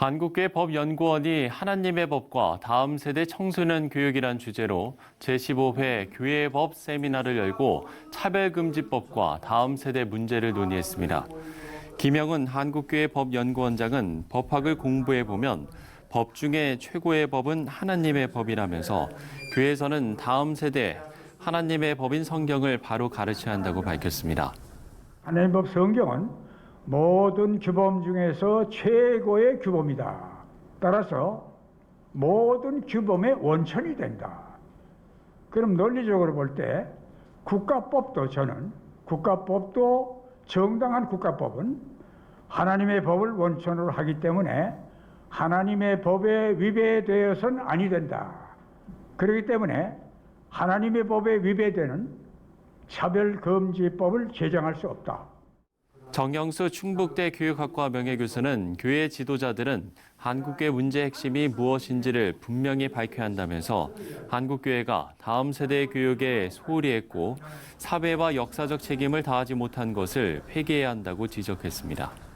한국교회 법연구원이 하나님의 법과 다음 세대 청소년 교육이란 주제로 제15회 교회법 세미나를 열고 차별금지법과 다음 세대 문제를 논의했습니다. 김영은 한국교회 법연구원장은 법학을 공부해 보면 법 중에 최고의 법은 하나님의 법이라면서 교회에서는 다음 세대 하나님의 법인 성경을 바로 가르쳐야 한다고 밝혔습니다. 하나님 법 성경은 모든 규범 중에서 최고의 규범이다. 따라서 모든 규범의 원천이 된다. 그럼 논리적으로 볼 때 국가법도 저는 국가법도 정당한 국가법은 하나님의 법을 원천으로 하기 때문에 하나님의 법에 위배되어서는 아니 된다. 그렇기 때문에 하나님의 법에 위배되는 차별금지법을 제정할 수 없다. 정영수 충북대 교육학과 명예교수는 교회 지도자들은 한국교회 문제 핵심이 무엇인지를 분명히 밝혀야 한다면서 한국교회가 다음 세대 교육에 소홀히 했고 사회와 역사적 책임을 다하지 못한 것을 회개해야 한다고 지적했습니다.